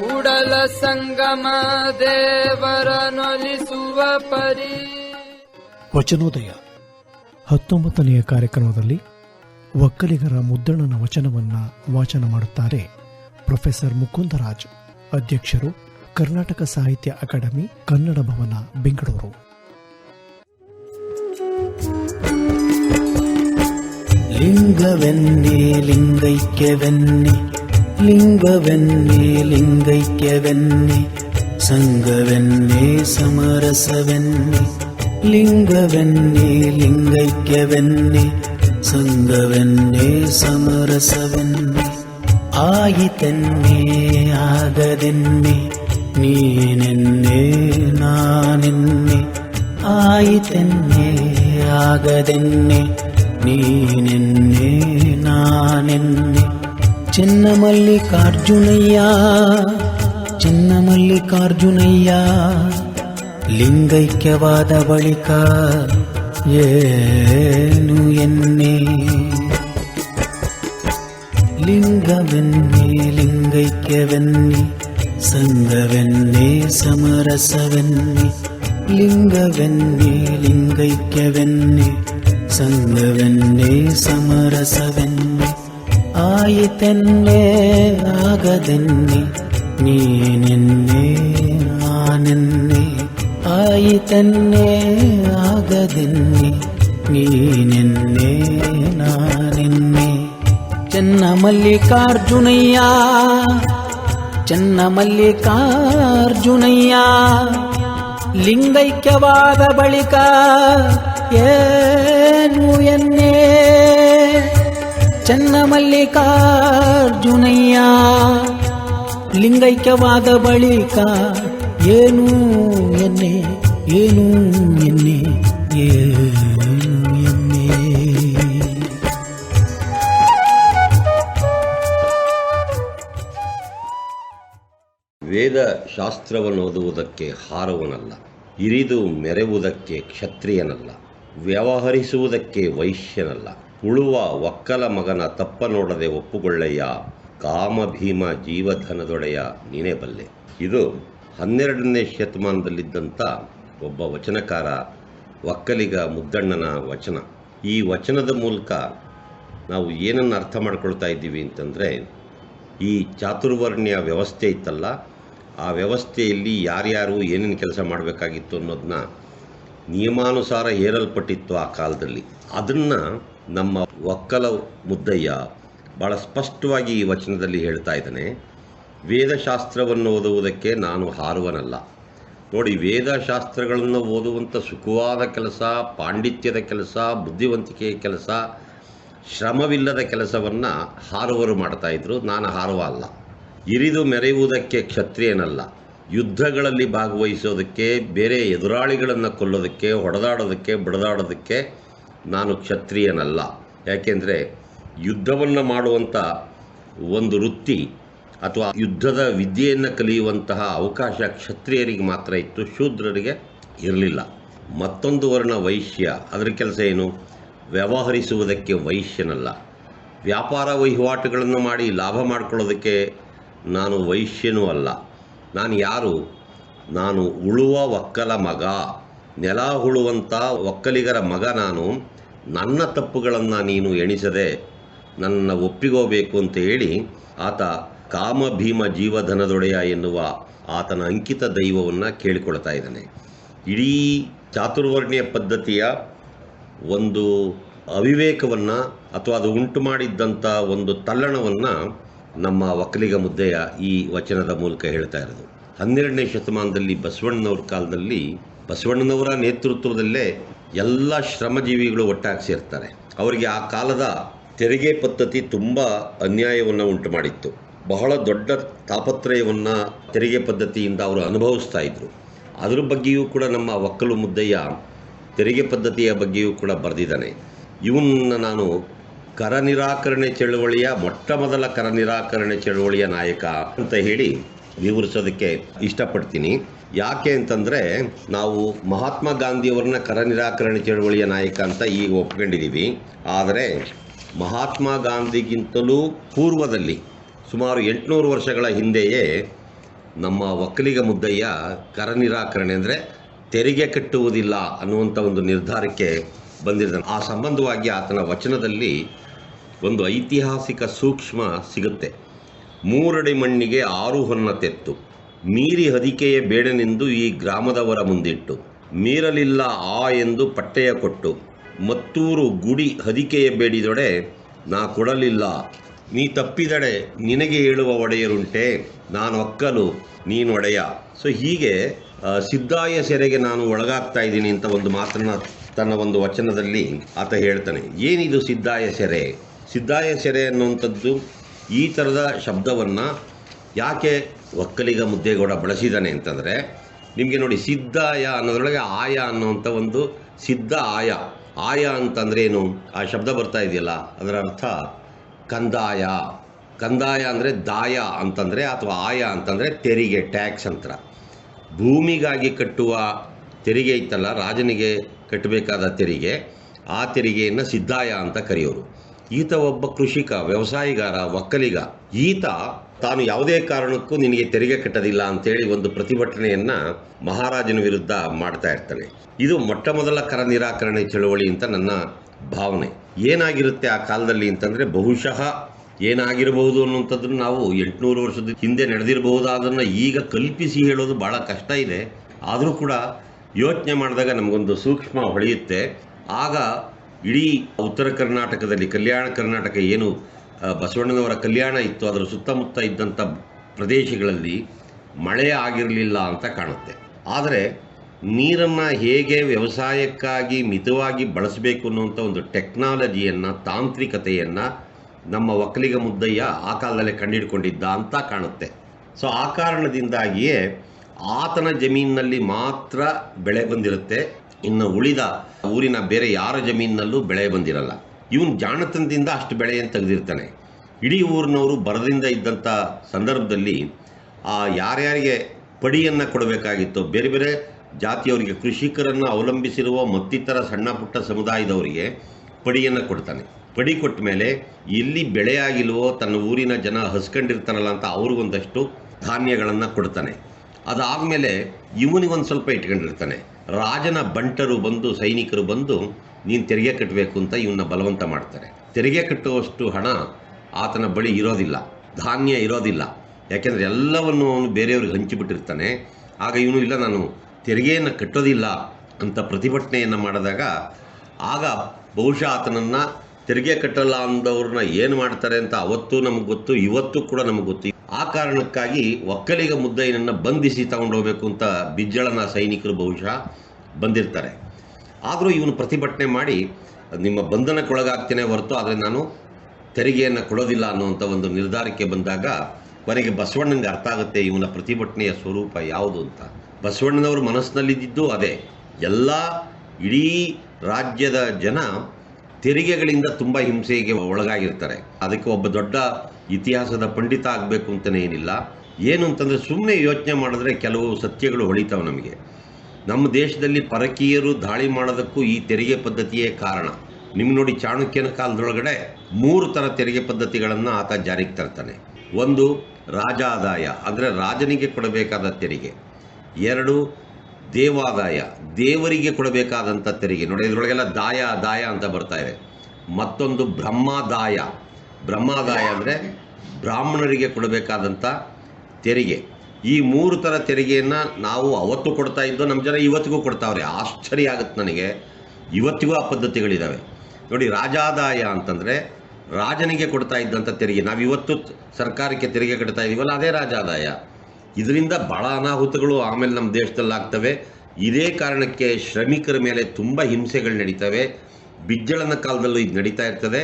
ಕೂಡಲ ಸಂಗಮ ದೇವರನೊಲಿಸುವ ಪರಿ. ವಚನೋದಯ. ಹತ್ತೊಂಬತ್ತನೆಯ ಕಾರ್ಯಕ್ರಮದಲ್ಲಿ ಒಕ್ಕಲಿಗರ ಮುದ್ರಣನ ವಚನವನ್ನ ವಾಚನ ಮಾಡುತ್ತಾರೆ ಪ್ರೊಫೆಸರ್ ಮುಕುಂದರಾಜ್ ಅಧ್ಯಕ್ಷರು ಕರ್ನಾಟಕ ಸಾಹಿತ್ಯ ಅಕಾಡೆಮಿ ಕನ್ನಡ ಭವನ ಬೆಂಗಳೂರು. ಲಿಂಗವೆನ್ನೇ ಲಿಂಗೈಕ್ಯವೆನ್ನೆ ലിംഗവെന്നേ ലിംഗൈക്യവെന്നേ സംഘവെന്നേ സമരസവെന്നേ ലിംഗവെന്നേ ലിംഗൈക്യവെന്നേ സംഘവെന്നേ സമരസവെന്നേ ആയി തന്നെ ആകതെന്നെ നീനെന്നെ നാനെന്നേ ആയി തന്നെ ആകതെന്നെ നീനെന്നെ നാനെന്നേ ನೀನೆನ್ನೆ ನಾನೆನ್ನೆ ಚಿನ್ನಮಲ್ಲಿಕಾರ್ಜುನಯ್ಯ ಚಿನ್ನಮಲ್ಲಿಕಾರ್ಜುನಯ್ಯ ಲಿಂಗೈಕ್ಯವಾದ ಬಳಿಕ ಏನು ಎನ್ನೆ ಲಿಂಗವೆನ್ನೆ ಲಿಂಗೈಕ್ಯವೆನ್ನೆ ಸಂಗವೆನ್ನೆ ಸಮರಸವೆನ್ನೆ ಲಿಂಗವೆನ್ನೆ ಲಿಂಗೈಕ್ಯವೆನ್ನೆ ಸಂಗವೆನ್ನೆ ಸಮರಸವೆನ್ನೆ ಆಯಿತೆನ್ನೆ ಆಗದೆನ್ನೆ ನೀನೆನ್ನೆ ನಾನೆನ್ನೆ ಆಯಿತೆನ್ನೆ ಆಗದೆನ್ನೆ ನೀನೆನ್ನೆ ನಾನೆನ್ನೆ ಚೆನ್ನ ಮಲ್ಲಿಕಾರ್ಜುನಯ್ಯ ಚೆನ್ನ ಮಲ್ಲಿಕಾರ್ಜುನಯ್ಯ ಲಿಂಗೈಕ್ಯವಾದ ಬಳಿಕ ಏನು ಎನ್ನೆ ಚೆನ್ನ ಮಲ್ಲಿಕಾರ್ಜುನಯ್ಯ ಲಿಂಗೈಕ್ಯವಾದ ಬಳಿಕ ಏನು ಎನ್ನೆ ಏನು ಎನ್ನೆ ಏನು ಎನ್ನೆ. ವೇದ ಶಾಸ್ತ್ರವನ್ನು ಓದುವುದಕ್ಕೆ ಹಾರವನಲ್ಲ ಇರಿದು ಮೆರೆವುದಕ್ಕೆ ಕ್ಷತ್ರಿಯನಲ್ಲ, ವ್ಯವಹರಿಸುವುದಕ್ಕೆ ವೈಶ್ಯನಲ್ಲ ಉಳುವ ಒಕ್ಕಲ ಮಗನ ತಪ್ಪ ನೋಡದೆ ಒಪ್ಪುಗೊಳ್ಳಯ್ಯ ಕಾಮ ಭೀಮ ಜೀವಧನದೊಡೆಯ ನೀನೇ ಬಲ್ಲೆ. ಇದು ಹನ್ನೆರಡನೇ ಶತಮಾನದಲ್ಲಿದ್ದಂಥ ಒಬ್ಬ ವಚನಕಾರ ಒಕ್ಕಲಿಗ ಮುದ್ದಣ್ಣನ ವಚನ. ಈ ವಚನದ ಮೂಲಕ ನಾವು ಏನನ್ನು ಅರ್ಥ ಮಾಡ್ಕೊಳ್ತಾ ಇದ್ದೀವಿ ಅಂತಂದರೆ, ಈ ಚಾತುರ್ವರ್ಣ್ಯ ವ್ಯವಸ್ಥೆ ಇತ್ತಲ್ಲ, ಆ ವ್ಯವಸ್ಥೆಯಲ್ಲಿ ಯಾರ್ಯಾರು ಏನೇನು ಕೆಲಸ ಮಾಡಬೇಕಾಗಿತ್ತು ಅನ್ನೋದನ್ನ ನಿಯಮಾನುಸಾರ ಹೇರಲ್ಪಟ್ಟಿತ್ತು ಆ ಕಾಲದಲ್ಲಿ. ಅದನ್ನು ನಮ್ಮ ಒಕ್ಕಲ ಮುದ್ದಯ್ಯ ಭಾಳ ಸ್ಪಷ್ಟವಾಗಿ ಈ ವಚನದಲ್ಲಿ ಹೇಳ್ತಾ ಇದ್ದಾನೆ, ವೇದಶಾಸ್ತ್ರವನ್ನು ಓದುವುದಕ್ಕೆ ನಾನು ಹಾರುವನಲ್ಲ. ನೋಡಿ, ವೇದಶಾಸ್ತ್ರಗಳನ್ನು ಓದುವಂಥ ಸುಖವಾದ ಕೆಲಸ, ಪಾಂಡಿತ್ಯದ ಕೆಲಸ, ಬುದ್ಧಿವಂತಿಕೆಯ ಕೆಲಸ, ಶ್ರಮವಿಲ್ಲದ ಕೆಲಸವನ್ನು ಹಾರುವರು ಮಾಡ್ತಾಯಿದ್ರು ನಾನು ಹಾರುವ ಅಲ್ಲ. ಇರಿದು ಮೆರೆಯುವುದಕ್ಕೆ ಕ್ಷತ್ರಿಯನಲ್ಲ. ಯುದ್ಧಗಳಲ್ಲಿ ಭಾಗವಹಿಸೋದಕ್ಕೆ, ಬೇರೆ ಎದುರಾಳಿಗಳನ್ನು ಕೊಲ್ಲೋದಕ್ಕೆ, ಹೊಡೆದಾಡೋದಕ್ಕೆ, ಬಡದಾಡೋದಕ್ಕೆ ನಾನು ಕ್ಷತ್ರಿಯನಲ್ಲ. ಯಾಕೆಂದರೆ ಯುದ್ಧವನ್ನು ಮಾಡುವಂಥ ಒಂದು ವೃತ್ತಿ ಅಥವಾ ಯುದ್ಧದ ವಿದ್ಯೆಯನ್ನು ಕಲಿಯುವಂತಹ ಅವಕಾಶ ಕ್ಷತ್ರಿಯರಿಗೆ ಮಾತ್ರ ಇತ್ತು, ಶೂದ್ರರಿಗೆ ಇರಲಿಲ್ಲ. ಮತ್ತೊಂದು ವರ್ಣ ವೈಶ್ಯ, ಅದರ ಕೆಲಸ ಏನು? ವ್ಯವಹರಿಸುವುದಕ್ಕೆ ವೈಶ್ಯನಲ್ಲ. ವ್ಯಾಪಾರ ವಹಿವಾಟುಗಳನ್ನು ಮಾಡಿ ಲಾಭ ಮಾಡಿಕೊಳ್ಳೋದಕ್ಕೆ ನಾನು ವೈಶ್ಯನೂ ಅಲ್ಲ. ನಾನು ಯಾರು? ನಾನು ಉಳುವ ಒಕ್ಕಲ ಮಗ. ನೆಲ ಹುಳುವಂಥ ಒಕ್ಕಲಿಗರ ಮಗ ನಾನು, ನನ್ನ ತಪ್ಪುಗಳನ್ನು ನೀನು ಎಣಿಸದೆ ನನ್ನ ಒಪ್ಪಿಗೋಬೇಕು ಅಂತ ಹೇಳಿ ಆತ ಕಾಮ ಭೀಮ ಜೀವಧನದೊಡೆಯ ಎನ್ನುವ ಆತನ ಅಂಕಿತ ದೈವವನ್ನು ಕೇಳಿಕೊಳ್ತಾ ಇದ್ದಾನೆ. ಇಡೀ ಚಾತುರ್ವರ್ಣೀಯ ಪದ್ಧತಿಯ ಒಂದು ಅವಿವೇಕವನ್ನು ಅಥವಾ ಅದು ಉಂಟು ಮಾಡಿದ್ದಂಥ ಒಂದು ತಲ್ಲಣವನ್ನು ನಮ್ಮ ಒಕ್ಕಲಿಗ ಮುದ್ದೆಯ ಈ ವಚನದ ಮೂಲಕ ಹೇಳ್ತಾ ಇರೋದು. ಹನ್ನೆರಡನೇ ಶತಮಾನದಲ್ಲಿ ಬಸವಣ್ಣನವ್ರ ಕಾಲದಲ್ಲಿ ಬಸವಣ್ಣನವರ ನೇತೃತ್ವದಲ್ಲೇ ಎಲ್ಲ ಶ್ರಮಜೀವಿಗಳು ಒಟ್ಟಾಗಿ ಸೇರ್ತಾರೆ. ಅವರಿಗೆ ಆ ಕಾಲದ ತೆರಿಗೆ ಪದ್ಧತಿ ತುಂಬ ಅನ್ಯಾಯವನ್ನು ಉಂಟು ಮಾಡಿತ್ತು. ಬಹಳ ದೊಡ್ಡ ತಾಪತ್ರಯವನ್ನು ತೆರಿಗೆ ಪದ್ಧತಿಯಿಂದ ಅವರು ಅನುಭವಿಸ್ತಾ ಇದ್ರು. ಅದ್ರ ಬಗ್ಗೆಯೂ ಕೂಡ ನಮ್ಮ ಒಕ್ಕಲು ಮುದ್ದಯ್ಯ ತೆರಿಗೆ ಪದ್ಧತಿಯ ಬಗ್ಗೆಯೂ ಕೂಡ ಬರೆದಿದ್ದಾನೆ. ಇವನ್ನ ನಾನು ಕರ ನಿರಾಕರಣೆ ಚಳುವಳಿಯ, ಮೊಟ್ಟ ಮೊದಲ ಕರ ನಿರಾಕರಣೆ ಚಳುವಳಿಯ ನಾಯಕ ಅಂತ ಹೇಳಿ ವಿವರಿಸೋದಕ್ಕೆ ಇಷ್ಟಪಡ್ತೀನಿ. ಯಾಕೆ ಅಂತಂದರೆ ನಾವು ಮಹಾತ್ಮ ಗಾಂಧಿಯವರನ್ನ ಕರ ನಿರಾಕರಣೆ ಚಳವಳಿಯ ನಾಯಕ ಅಂತ ಈಗ ಒಪ್ಕೊಂಡಿದ್ದೀವಿ ಆದರೆ ಮಹಾತ್ಮ ಗಾಂಧಿಗಿಂತಲೂ ಪೂರ್ವದಲ್ಲಿ ಸುಮಾರು ಎಂಟುನೂರು ವರ್ಷಗಳ ಹಿಂದೆಯೇ ನಮ್ಮ ಒಕ್ಕಲಿಗ ಮುದ್ದಯ್ಯ ಕರ ನಿರಾಕರಣೆ ಅಂದರೆ ತೆರಿಗೆ ಕಟ್ಟುವುದಿಲ್ಲ ಅನ್ನುವಂಥ ಒಂದು ನಿರ್ಧಾರಕ್ಕೆ ಬಂದಿದ್ದಾನೆ ಆ ಸಂಬಂಧವಾಗಿ ಆತನ ವಚನದಲ್ಲಿ ಒಂದು ಐತಿಹಾಸಿಕ ಸೂಕ್ಷ್ಮ ಸಿಗುತ್ತೆ. ಮೂರಡಿ ಮಣ್ಣಿಗೆ ಆರು ಹೊನ್ನ ತೆತ್ತು. ಮೀರಿ ಹದಿಕೆಯೇ ಬೇಡನೆಂದು ಈ ಗ್ರಾಮದವರ ಮುಂದಿಟ್ಟು, ಮೀರಲಿಲ್ಲ ಆ ಎಂದು ಪಟ್ಟೆಯ ಕೊಟ್ಟು, ಮತ್ತೂರು ಗುಡಿ ಹದಿಕೆಯ ಬೇಡಿದೊಡೆ, ನಾ ಕೊಡಲಿಲ್ಲ. ನೀ ತಪ್ಪಿದಡೆ, ನಿನಗೆ ಹೇಳುವ ಒಡೆಯರುಂಟೆ, ನಾನು ಒಕ್ಕಲು ನೀನು ಒಡೆಯ. ಸೊ ಹೀಗೆ ಸಿದ್ದಾಯ ಸೆರೆಗೆ ನಾನು ಒಳಗಾಗ್ತಾ ಇದ್ದೀನಿ ಅಂತ ಒಂದು ಮಾತನ್ನ, ತನ್ನ ಒಂದು ವಚನದಲ್ಲಿ ಆತ ಹೇಳ್ತಾನೆ. ಏನಿದು ಸಿದ್ದಾಯ ಸೆರೆ? ಸಿದ್ದಾಯ ಸೆರೆ ಅನ್ನುವಂಥದ್ದು ಈ ಥರದ ಶಬ್ದವನ್ನು ಯಾಕೆ ಒಕ್ಕಲಿಗ ಮುದ್ದೇಗೌಡ ಬಳಸಿದ್ದಾನೆ ಅಂತಂದರೆ, ನಿಮಗೆ ನೋಡಿ ಸಿದ್ಧಾಯ ಅನ್ನೋದ್ರೊಳಗೆ ಆಯ ಅನ್ನುವಂಥ ಒಂದು ಸಿದ್ಧ ಆಯ. ಆಯ ಅಂತಂದ್ರೆ ಏನು? ಆ ಶಬ್ದ ಬರ್ತಾ ಇದೆಯಲ್ಲ, ಅದರ ಅರ್ಥ ಕಂದಾಯ. ಕಂದಾಯ ಅಂದರೆ ದಾಯ ಅಂತಂದರೆ, ಅಥವಾ ಆಯ ಅಂತಂದರೆ ತೆರಿಗೆ, ಟ್ಯಾಕ್ಸ್ ಅಂತರ ಭೂಮಿಗಾಗಿ ಕಟ್ಟುವ ತೆರಿಗೆ ಇತ್ತಲ್ಲ, ರಾಜನಿಗೆ ಕಟ್ಟಬೇಕಾದ ತೆರಿಗೆ, ಆ ತೆರಿಗೆಯನ್ನು ಸಿದ್ಧಾಯ ಅಂತ ಕರೆಯೋರು. ಈತ ಒಬ್ಬ ಕೃಷಿಕ, ವ್ಯವಸಾಯಿಗಾರ, ಒಕ್ಕಲಿಗ. ಈತ ತಾನು ಯಾವುದೇ ಕಾರಣಕ್ಕೂ ನಿನಗೆ ತೆರಿಗೆ ಕಟ್ಟದಿಲ್ಲ ಅಂತೇಳಿ ಒಂದು ಪ್ರತಿಭಟನೆಯನ್ನ ಮಹಾರಾಜನ ವಿರುದ್ಧ ಮಾಡ್ತಾ ಇರ್ತಾನೆ. ಇದು ಮೊಟ್ಟ ಮೊದಲ ಕರ ನಿರಾಕರಣೆ ಚಳುವಳಿ ಅಂತ ನನ್ನ ಭಾವನೆ. ಏನಾಗಿರುತ್ತೆ ಆ ಕಾಲದಲ್ಲಿ ಅಂತಂದ್ರೆ ಬಹುಶಃ ಏನಾಗಿರಬಹುದು ಅನ್ನುವಂಥದ್ದು ನಾವು ಎಂಟುನೂರು ವರ್ಷದ ಹಿಂದೆ ನಡೆದಿರಬಹುದಾದನ್ನು ಈಗ ಕಲ್ಪಿಸಿ ಹೇಳೋದು ಬಹಳ ಕಷ್ಟ ಇದೆ. ಆದರೂ ಕೂಡ ಯೋಚನೆ ಮಾಡಿದಾಗ ನಮಗೊಂದು ಸೂಕ್ಷ್ಮ ಹೊಳೆಯುತ್ತೆ. ಆಗ ಇಡೀ ಉತ್ತರ ಕರ್ನಾಟಕದಲ್ಲಿ, ಕಲ್ಯಾಣ ಕರ್ನಾಟಕ ಏನು ಬಸವಣ್ಣನವರ ಕಲ್ಯಾಣ ಇತ್ತು, ಅದರ ಸುತ್ತಮುತ್ತ ಇದ್ದಂಥ ಪ್ರದೇಶಗಳಲ್ಲಿ ಮಳೆ ಆಗಿರಲಿಲ್ಲ ಅಂತ ಕಾಣುತ್ತೆ. ಆದರೆ ನೀರನ್ನು ಹೇಗೆ ವ್ಯವಸಾಯಕ್ಕಾಗಿ ಮಿತವಾಗಿ ಬಳಸಬೇಕು ಅನ್ನುವಂಥ ಒಂದು ಟೆಕ್ನಾಲಜಿಯನ್ನು, ತಾಂತ್ರಿಕತೆಯನ್ನು ನಮ್ಮ ಒಕ್ಕಲಿಗ ಮುದ್ದಯ್ಯ ಆ ಕಾಲದಲ್ಲೇ ಕಂಡುಹಿಡ್ಕೊಂಡಿದ್ದ ಅಂತ ಕಾಣುತ್ತೆ. ಸೊ, ಆ ಕಾರಣದಿಂದಾಗಿಯೇ ಆತನ ಜಮೀನಿನಲ್ಲಿ ಮಾತ್ರ ಬೆಳೆ ಬಂದಿರುತ್ತೆ. ಇನ್ನು ಉಳಿದ ಊರಿನ ಬೇರೆ ಯಾರ ಜಮೀನಿನಲ್ಲೂ ಬೆಳೆ ಬಂದಿರಲ್ಲ. ಇವನು ಜಾಣತನದಿಂದ ಅಷ್ಟು ಬೆಳೆಯನ್ನು ತೆಗೆದಿರ್ತಾನೆ. ಇಡೀ ಊರಿನವರು ಬರದಿಂದ ಇದ್ದಂಥ ಸಂದರ್ಭದಲ್ಲಿ ಆ ಯಾರ್ಯಾರಿಗೆ ಪಡಿಯನ್ನು ಕೊಡಬೇಕಾಗಿತ್ತು, ಬೇರೆ ಬೇರೆ ಜಾತಿಯವರಿಗೆ, ಕೃಷಿಕರನ್ನು ಅವಲಂಬಿಸಿರುವ ಮತ್ತಿತರ ಸಣ್ಣ ಪುಟ್ಟ ಸಮುದಾಯದವರಿಗೆ ಪಡಿಯನ್ನು ಕೊಡ್ತಾನೆ. ಪಡಿ ಕೊಟ್ಟ ಮೇಲೆ ಎಲ್ಲಿ ಬೆಳೆಯಾಗಿಲ್ವೋ ತನ್ನ ಊರಿನ ಜನ ಹಸ್ಕೊಂಡಿರ್ತಾರಲ್ಲ ಅಂತ ಅವ್ರಿಗೊಂದಷ್ಟು ಧಾನ್ಯಗಳನ್ನು ಕೊಡ್ತಾನೆ. ಅದಾದಮೇಲೆ ಇವನಿಗೊಂದು ಸ್ವಲ್ಪ ಇಟ್ಕೊಂಡಿರ್ತಾನೆ. ರಾಜನ ಬಂಟರು ಬಂದು, ಸೈನಿಕರು ಬಂದು, ನೀನು ತೆರಿಗೆ ಕಟ್ಟಬೇಕು ಅಂತ ಇವನ್ನ ಬಲವಂತ ಮಾಡ್ತಾರೆ. ತೆರಿಗೆ ಕಟ್ಟುವಷ್ಟು ಹಣ ಆತನ ಬಳಿ ಇರೋದಿಲ್ಲ. ಧಾನ್ಯ ಇರೋದಿಲ್ಲ. ಯಾಕೆಂದರೆ ಎಲ್ಲವನ್ನು ಅವನು ಬೇರೆಯವ್ರಿಗೆ ಹಂಚಿಬಿಟ್ಟಿರ್ತಾನೆ. ಆಗ ಇವನು, ಇಲ್ಲ, ನಾನು ತೆರಿಗೆಯನ್ನು ಕಟ್ಟೋದಿಲ್ಲ ಅಂತ ಪ್ರತಿಭಟನೆಯನ್ನು ಮಾಡಿದಾಗ, ಆಗ ಬಹುಶಃ ಆತನನ್ನು ತೆರಿಗೆ ಕಟ್ಟಲ್ಲ ಅಂದವ್ರನ್ನ ಏನು ಮಾಡ್ತಾರೆ ಅಂತ ಅವತ್ತು ನಮಗೆ ಗೊತ್ತು, ಇವತ್ತು ಕೂಡ ನಮಗೆ ಗೊತ್ತು. ಆ ಕಾರಣಕ್ಕಾಗಿ ಒಕ್ಕಲಿಗ ಮುದ್ದಯ್ಯನನ್ನು ಬಂಧಿಸಿ ತಗೊಂಡು ಹೋಗಬೇಕು ಅಂತ ಬಿಜ್ಜಳನ ಸೈನಿಕರು ಬಹುಶಃ ಬಂದಿರ್ತಾರೆ. ಆದರೂ ಇವನು ಪ್ರತಿಭಟನೆ ಮಾಡಿ, ನಿಮ್ಮ ಬಂಧನಕ್ಕೊಳಗಾಗ್ತೇನೆ ಹೊರತು ಆದರೆ ನಾನು ತೆರಿಗೆಯನ್ನು ಕೊಡೋದಿಲ್ಲ ಅನ್ನುವಂಥ ಒಂದು ನಿರ್ಧಾರಕ್ಕೆ ಬಂದಾಗ ಕೊನೆಗೆ ಬಸವಣ್ಣನಿಗೆ ಅರ್ಥ ಆಗುತ್ತೆ ಇವನ ಪ್ರತಿಭಟನೆಯ ಸ್ವರೂಪ ಯಾವುದು ಅಂತ. ಬಸವಣ್ಣನವರು ಮನಸ್ಸಿನಲ್ಲಿದ್ದು ಅದೇ. ಎಲ್ಲ ಇಡೀ ರಾಜ್ಯದ ಜನ ತೆರಿಗೆಗಳಿಂದ ತುಂಬ ಹಿಂಸೆಗೆ ಒಳಗಾಗಿರ್ತಾರೆ. ಅದಕ್ಕೆ ಒಬ್ಬ ದೊಡ್ಡ ಇತಿಹಾಸದ ಪಂಡಿತ ಆಗಬೇಕು ಅಂತಲೇ ಏನಿಲ್ಲ. ಏನು ಅಂತಂದರೆ ಸುಮ್ಮನೆ ಯೋಚನೆ ಮಾಡಿದ್ರೆ ಕೆಲವು ಸತ್ಯಗಳು ಹೊಳಿತಾವೆ ನಮಗೆ. ನಮ್ಮ ದೇಶದಲ್ಲಿ ಪರಕೀಯರು ದಾಳಿ ಮಾಡೋದಕ್ಕೂ ಈ ತೆರಿಗೆ ಪದ್ಧತಿಯೇ ಕಾರಣ. ನಿಮ್ಗೆ ನೋಡಿ ಚಾಣಕ್ಯನ ಕಾಲದೊಳಗಡೆ ಮೂರು ಥರ ತೆರಿಗೆ ಪದ್ಧತಿಗಳನ್ನು ಆತ ಜಾರಿಗೆ ತರ್ತಾನೆ. ಒಂದು, ರಾಜಾದಾಯ, ಅಂದರೆ ರಾಜನಿಗೆ ಕೊಡಬೇಕಾದ ತೆರಿಗೆ. ಎರಡು, ದೇವಾದಾಯ, ದೇವರಿಗೆ ಕೊಡಬೇಕಾದಂಥ ತೆರಿಗೆ. ನೋಡಿ, ಇದರೊಳಗೆಲ್ಲ ದಾಯ ದಾಯ ಅಂತ ಬರ್ತಾ ಇದೆ. ಮತ್ತೊಂದು, ಬ್ರಹ್ಮಾದಾಯ. ಬ್ರಹ್ಮಾದಾಯ ಅಂದರೆ ಬ್ರಾಹ್ಮಣರಿಗೆ ಕೊಡಬೇಕಾದಂಥ ತೆರಿಗೆ. ಈ ಮೂರು ಥರ ತೆರಿಗೆಯನ್ನು ನಾವು ಅವತ್ತು ಕೊಡ್ತಾ ಇದ್ದೋ ನಮ್ಮ ಜನ ಇವತ್ತಿಗೂ ಕೊಡ್ತಾವ್ರೆ. ಆಶ್ಚರ್ಯ ಆಗುತ್ತೆ ನನಗೆ. ಇವತ್ತಿಗೂ ಆ ಪದ್ಧತಿಗಳಿದ್ದಾವೆ ನೋಡಿ, ರಾಜಾದಾಯ ಅಂತಂದರೆ ರಾಜನಿಗೆ ಕೊಡ್ತಾ ಇದ್ದಂಥ ತೆರಿಗೆ. ನಾವು ಇವತ್ತು ಸರ್ಕಾರಕ್ಕೆ ತೆರಿಗೆ ಕಟ್ತಾ ಇದ್ದೀವಲ್ಲ ಅದೇ ರಾಜಾದಾಯ. ಇದರಿಂದ ಭಾಳ ಅನಾಹುತಗಳು ಆಮೇಲೆ ನಮ್ಮ ದೇಶದಲ್ಲಿ ಆಗ್ತವೆ. ಇದೇ ಕಾರಣಕ್ಕೆ ಶ್ರಮಿಕರ ಮೇಲೆ ತುಂಬ ಹಿಂಸೆಗಳು ನಡೀತವೆ. ಬಿಜ್ಜಳನ ಕಾಲದಲ್ಲೂ ಇದು ನಡೀತಾ ಇರ್ತದೆ.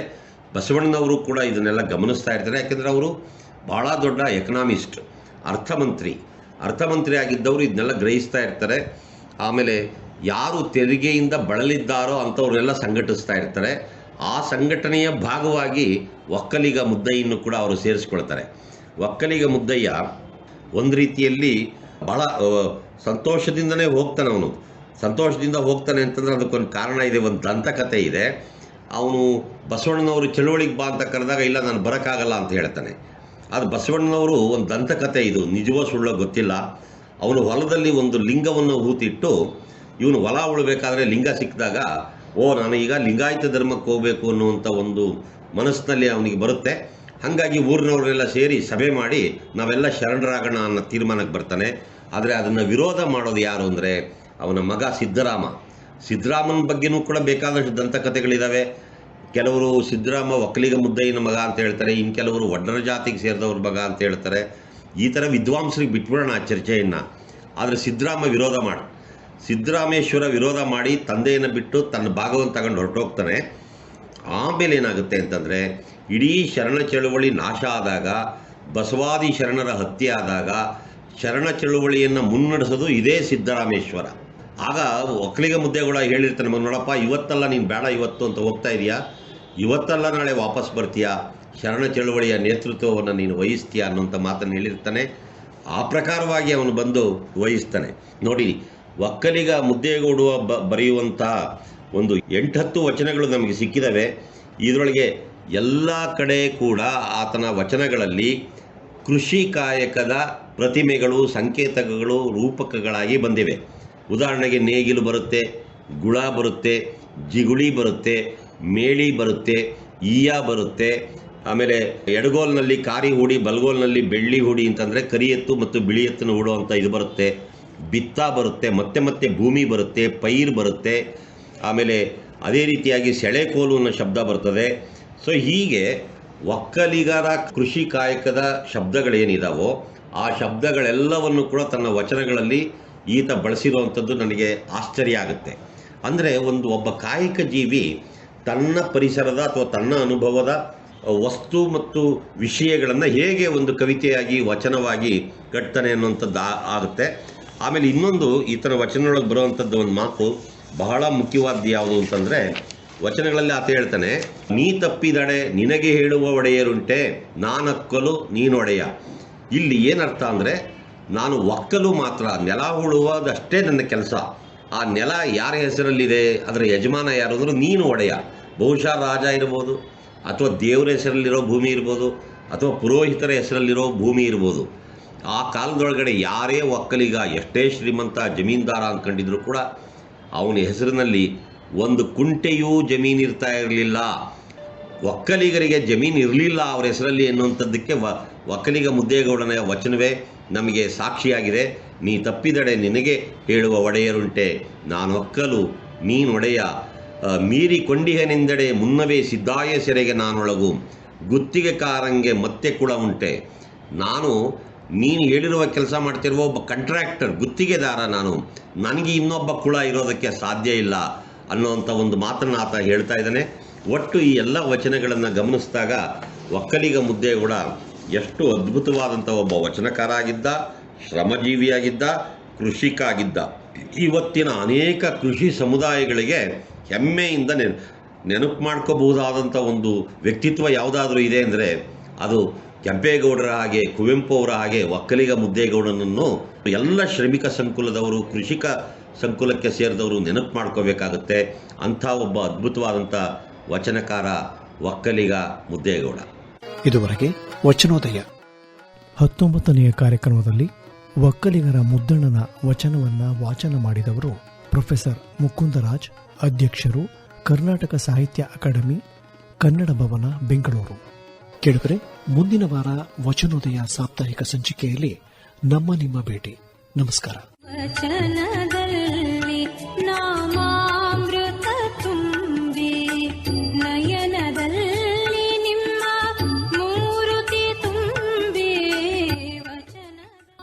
ಬಸವಣ್ಣನವರು ಕೂಡ ಇದನ್ನೆಲ್ಲ ಗಮನಿಸ್ತಾ ಇರ್ತಾರೆ. ಯಾಕೆಂದರೆ ಅವರು ಭಾಳ ದೊಡ್ಡ ಎಕನಾಮಿಸ್ಟ್ ಅರ್ಥಮಂತ್ರಿ. ಅರ್ಥಮಂತ್ರಿ ಆಗಿದ್ದವರು ಇದನ್ನೆಲ್ಲ ಗ್ರಹಿಸ್ತಾ ಇರ್ತಾರೆ. ಆಮೇಲೆ ಯಾರು ತೆರಿಗೆಯಿಂದ ಬಳಲಿದ್ದಾರೋ ಅಂಥವ್ರನ್ನೆಲ್ಲ ಸಂಘಟಿಸ್ತಾ ಇರ್ತಾರೆ. ಆ ಸಂಘಟನೆಯ ಭಾಗವಾಗಿ ಒಕ್ಕಲಿಗ ಮುದ್ದಯ್ಯನ್ನು ಕೂಡ ಅವರು ಸೇರಿಸ್ಕೊಳ್ತಾರೆ. ಒಕ್ಕಲಿಗ ಮುದ್ದಯ್ಯ ಒಂದು ರೀತಿಯಲ್ಲಿ ಭಾಳ ಸಂತೋಷದಿಂದನೇ ಹೋಗ್ತಾನೆ ಅವನು. ಸಂತೋಷದಿಂದ ಹೋಗ್ತಾನೆ ಅಂತಂದರೆ ಅದಕ್ಕೊಂದು ಕಾರಣ ಇದೆ, ಒಂದು ದಂತಕತೆ ಇದೆ. ಅವನು ಬಸವಣ್ಣನವರು ಚಳುವಳಿಗೆ ಬಾ ಅಂತ ಕರೆದಾಗ ಇಲ್ಲ, ನಾನು ಬರೋಕ್ಕಾಗಲ್ಲ ಅಂತ ಹೇಳ್ತಾನೆ. ಅದು ಬಸವಣ್ಣನವರು ಒಂದು ದಂತಕಥೆ ಇದು. ನಿಜವೋ ಸುಳ್ಳೋ ಗೊತ್ತಿಲ್ಲ. ಅವನು ಹೊಲದಲ್ಲಿ ಒಂದು ಲಿಂಗವನ್ನು ಹೂತಿಟ್ಟು, ಇವನು ಹೊಲ ಉಳಬೇಕಾದ್ರೆ ಲಿಂಗ ಸಿಕ್ಕಿದಾಗ, ಓ ನಾನು ಈಗ ಲಿಂಗಾಯತ ಧರ್ಮಕ್ಕೆ ಹೋಗಬೇಕು ಅನ್ನುವಂಥ ಒಂದು ಮನಸ್ಸಿನಲ್ಲಿ ಅವನಿಗೆ ಬರುತ್ತೆ. ಹಾಗಾಗಿ ಊರಿನವರೆಲ್ಲ ಸೇರಿ ಸಭೆ ಮಾಡಿ, ನಾವೆಲ್ಲ ಶರಣರಾಗೋಣ ಅನ್ನೋ ತೀರ್ಮಾನಕ್ಕೆ ಬರ್ತಾನೆ. ಆದರೆ ಅದನ್ನು ವಿರೋಧ ಮಾಡೋದು ಯಾರು ಅಂದರೆ, ಅವನ ಮಗ ಸಿದ್ದರಾಮ. ಸಿದ್ದರಾಮನ ಬಗ್ಗೆನೂ ಕೂಡ ಬೇಕಾದಷ್ಟು ದಂತಕಥೆಗಳಿದ್ದಾವೆ ಕೆಲವರು ಸಿದ್ದರಾಮ ಒಕ್ಕಲಿಗ ಮುದ್ದಯ್ಯನ ಮಗ ಅಂತ ಹೇಳ್ತಾರೆ ಇನ್ನು ಕೆಲವರು ಒಡ್ಡರ ಜಾತಿಗೆ ಸೇರಿದವ್ರ ಮಗ ಅಂತ ಹೇಳ್ತಾರೆ. ಈ ಥರ ವಿದ್ವಾಂಸರಿಗೆ ಬಿಟ್ಬಿಡೋಣ ಆ ಚರ್ಚೆಯನ್ನು. ಆದರೆ ಸಿದ್ದರಾಮ ವಿರೋಧ ಮಾಡಿ. ಸಿದ್ದರಾಮೇಶ್ವರ ವಿರೋಧ ಮಾಡಿ ತಂದೆಯನ್ನು ಬಿಟ್ಟು ತನ್ನ ಭಾಗವನ್ನು ತಗೊಂಡು ಹೊರಟೋಗ್ತಾನೆ. ಆಮೇಲೆ ಏನಾಗುತ್ತೆ ಅಂತಂದರೆ, ಇಡೀ ಶರಣ ಚಳುವಳಿ ನಾಶ ಆದಾಗ, ಬಸವಾದಿ ಶರಣರ ಹತ್ಯೆ ಆದಾಗ, ಶರಣ ಚಳುವಳಿಯನ್ನು ಮುನ್ನಡೆಸೋದು ಇದೇ ಸಿದ್ದರಾಮೇಶ್ವರ. ಆಗ ಒಕ್ಕಲಿಗ ಮುದ್ದೆಗಳ ಹೇಳಿರ್ತಾನೆ "ಮಗ ನೋಡಪ್ಪ, ಇವತ್ತಲ್ಲ ನೀನು ಬೇಡ ಇವತ್ತು ಅಂತ ಹೋಗ್ತಾ ಇದೆಯಾ? ಇವತ್ತಲ್ಲ ನಾಳೆ ವಾಪಸ್ ಬರ್ತೀಯಾ? ಶರಣ ಚಳುವಳಿಯ ನೇತೃತ್ವವನ್ನು ನೀನು ವಹಿಸ್ತೀಯಾ? ಅನ್ನೋಂಥ ಮಾತನ್ನು ಹೇಳಿರ್ತಾನೆ. ಆ ಪ್ರಕಾರವಾಗಿ ಅವನು ಬಂದು ವಹಿಸ್ತಾನೆ. ನೋಡಿ, ಒಕ್ಕಲಿಗ ಮುದ್ದೆಗೂಡುವ ಬ ಬರೆಯುವಂಥ ಒಂದು ಎಂಟತ್ತು ವಚನಗಳು ನಮಗೆ ಸಿಕ್ಕಿದವೆ. ಇದರೊಳಗೆ ಎಲ್ಲ ಕಡೆ ಕೂಡ ಆತನ ವಚನಗಳಲ್ಲಿ ಕೃಷಿ ಕಾಯಕದ ಪ್ರತಿಮೆಗಳು, ಸಂಕೇತಕಗಳು, ರೂಪಕಗಳಾಗಿ ಬಂದಿವೆ. ಉದಾಹರಣೆಗೆ ನೇಗಿಲು ಬರುತ್ತೆ, ಗುಳ ಬರುತ್ತೆ, ಜಿಗುಳಿ ಬರುತ್ತೆ, ಮೇಳಿ ಬರುತ್ತೆ, ಈಯ ಬರುತ್ತೆ. ಆಮೇಲೆ ಎಡಗೋಲ್ನಲ್ಲಿ ಕಾರಿ ಹೂಡಿ, ಬಲ್ಗೋಲ್ನಲ್ಲಿ ಬೆಳ್ಳಿ ಹೂಡಿ ಅಂತಂದರೆ ಕರಿ ಎತ್ತು ಮತ್ತು ಬಿಳಿ ಎತ್ತನ್ನು ಹೂಡುವಂಥ ಇದು ಬರುತ್ತೆ. ಬಿತ್ತ ಬರುತ್ತೆ, ಮತ್ತೆ ಮತ್ತೆ ಭೂಮಿ ಬರುತ್ತೆ, ಪೈರ್ ಬರುತ್ತೆ. ಆಮೇಲೆ ಅದೇ ರೀತಿಯಾಗಿ ಸೆಳೆಕೋಲು ಅನ್ನೋ ಶಬ್ದ ಬರ್ತದೆ. ಸೊ ಹೀಗೆ ಒಕ್ಕಲಿಗರ, ಕೃಷಿ ಕಾಯಕದ ಶಬ್ದಗಳೇನಿದಾವೋ, ಆ ಶಬ್ದಗಳೆಲ್ಲವನ್ನು ಕೂಡ ತನ್ನ ವಚನಗಳಲ್ಲಿ ಈತ ಬಳಸಿರುವಂಥದ್ದು ನನಗೆ ಆಶ್ಚರ್ಯ ಆಗುತ್ತೆ. ಅಂದರೆ ಒಂದು ಒಬ್ಬ ಕಾಯಕ ಜೀವಿ ತನ್ನ ಪರಿಸರದ ಅಥವಾ ತನ್ನ ಅನುಭವದ ವಸ್ತು ಮತ್ತು ವಿಷಯಗಳನ್ನು ಹೇಗೆ ಒಂದು ಕವಿತೆಯಾಗಿ, ವಚನವಾಗಿ ಕಟ್ತಾನೆ ಅನ್ನುವಂಥದ್ದು ಆಗುತ್ತೆ. ಆಮೇಲೆ ಇನ್ನೊಂದು ಈತನ ವಚನದೊಳಗೆ ಬರುವಂಥದ್ದು ಒಂದು ಮಾತು, ಬಹಳ ಮುಖ್ಯವಾದ್ದು ಯಾವುದು ಅಂತಂದರೆ, ವಚನಗಳಲ್ಲಿ ಆತ ಹೇಳ್ತಾನೆ, ನೀ ತಪ್ಪಿದಡೆ ನಿನಗೆ ಹೇಳುವ ಒಡೆಯರುಂಟೆ, ನಾನಕ್ಕಲು ನೀನೊಡೆಯ. ಇಲ್ಲಿ ಏನರ್ಥ ಅಂದರೆ ನಾನು ಒಕ್ಕಲು ಮಾತ್ರ, ನೆಲ ಉಳುವುದಷ್ಟೇ ನನ್ನ ಕೆಲಸ. ಆ ನೆಲ ಯಾರ ಹೆಸರಲ್ಲಿದೆ? ಅದರ ಯಜಮಾನ ಯಾರು ಅಂದರೂ ನೀನು ಒಡೆಯ. ಬಹುಶಃ ರಾಜ ಇರ್ಬೋದು, ಅಥವಾ ದೇವರ ಹೆಸರಲ್ಲಿರೋ ಭೂಮಿ ಇರ್ಬೋದು, ಅಥವಾ ಪುರೋಹಿತರ ಹೆಸರಲ್ಲಿರೋ ಭೂಮಿ ಇರ್ಬೋದು. ಆ ಕಾಲದೊಳಗಡೆ ಯಾರೇ ಒಕ್ಕಲಿಗ, ಎಷ್ಟೇ ಶ್ರೀಮಂತ ಜಮೀನ್ದಾರ ಅಂದ್ಕೊಂಡಿದ್ರು ಕೂಡ ಅವನ ಹೆಸರಿನಲ್ಲಿ ಒಂದು ಕುಂಟೆಯೂ ಜಮೀನಿರ್ತಾ ಇರಲಿಲ್ಲ. ಒಕ್ಕಲಿಗರಿಗೆ ಜಮೀನು ಇರಲಿಲ್ಲ ಅವರ ಹೆಸರಲ್ಲಿ ಎನ್ನುವಂಥದ್ದಕ್ಕೆ ವ ಒಕ್ಕಲಿಗ ಮುದ್ದೇಗೌಡನ ವಚನವೇ ನಮಗೆ ಸಾಕ್ಷಿಯಾಗಿದೆ. ನೀ ತಪ್ಪಿದಡೆ ನಿನಗೆ ಹೇಳುವ ಒಡೆಯರುಂಟೆ. ನಾನು ಒಕ್ಕಲು ನೀನೊಡೆಯ ಮೀರಿ ಕೊಂಡಿಹನೆಂದಡೆ ಮುನ್ನವೇ ಸಿದ್ದಾಯ ಸೆರೆಗೆ ನಾನೊಳಗು. ಗುತ್ತಿಗೆ ಕಾರಂಗೆ ಮತ್ತೆ ಕೂಡ ಉಂಟೆ. ನಾನು, ನೀನು ಹೇಳಿರುವ ಕೆಲಸ ಮಾಡ್ತಿರುವ ಒಬ್ಬ ಕಂಟ್ರಾಕ್ಟರ್ ಗುತ್ತಿಗೆದಾರ ನಾನು. ನನಗೆ ಇನ್ನೊಬ್ಬ ಕುಳ ಇರೋದಕ್ಕೆ ಸಾಧ್ಯ ಇಲ್ಲ ಅನ್ನೋವಂಥ ಒಂದು ಮಾತನ್ನು ಆತ ಹೇಳ್ತಾ ಇದ್ದಾನೆ. ಒಟ್ಟು ಈ ಎಲ್ಲ ವಚನಗಳನ್ನು ಗಮನಿಸಿದಾಗ ಒಕ್ಕಲಿಗ ಮುದ್ದೇಗೌಡ ಎಷ್ಟು ಅದ್ಭುತವಾದಂಥ ಒಬ್ಬ ವಚನಕಾರ ಆಗಿದ್ದ ಶ್ರಮಜೀವಿಯಾಗಿದ್ದ, ಕೃಷಿಕಾಗಿದ್ದ. ಇವತ್ತಿನ ಅನೇಕ ಕೃಷಿ ಸಮುದಾಯಗಳಿಗೆ ಹೆಮ್ಮೆಯಿಂದ ನೆನ್, ನೆನಪು ಮಾಡ್ಕೋಬಹುದಾದಂಥ ಒಂದು ವ್ಯಕ್ತಿತ್ವ ಯಾವುದಾದ್ರೂ ಇದೆ ಅಂದರೆ ಅದು ಕೆಂಪೇಗೌಡರ ಹಾಗೆ ಕುವೆಂಪು ಅವರ ಹಾಗೆ ಒಕ್ಕಲಿಗ ಮುದ್ದೇಗೌಡನನ್ನು ಎಲ್ಲ ಶ್ರಮಿಕ ಸಂಕುಲದವರು, ಕೃಷಿಕ ಸಂಕುಲಕ್ಕೆ ಸೇರಿದವರು ನೆನಪು ಮಾಡ್ಕೋಬೇಕಾಗುತ್ತೆ. ಅಂಥ ಒಬ್ಬ ಅದ್ಭುತವಾದಂಥ ವಚನಕಾರ ಒಕ್ಕಲಿಗ ಮುದ್ದೇಗೌಡ. ಇದುವರೆಗೆ ವಚನೋದಯ. ಹತ್ತೊಂಬತ್ತನೆಯ ಕಾರ್ಯಕ್ರಮದಲ್ಲಿ ಒಕ್ಕಲಿಗರ ಮುದ್ದಣ್ಣನ ವಚನವನ್ನ ವಾಚನ ಮಾಡಿದವರು ಪ್ರೊಫೆಸರ್ ಮುಕುಂದರಾಜ್ ಅಧ್ಯಕ್ಷರು ಕರ್ನಾಟಕ ಸಾಹಿತ್ಯ ಅಕಾಡೆಮಿ ಕನ್ನಡ ಭವನ ಬೆಂಗಳೂರು. ಕೇಳಿದರೆ ಮುಂದಿನ ವಾರ ವಚನೋದಯ ಸಾಪ್ತಾಹಿಕ ಸಂಚಿಕೆಯಲ್ಲಿ ನಮ್ಮ ನಿಮ್ಮ ಭೇಟಿ. ನಮಸ್ಕಾರ.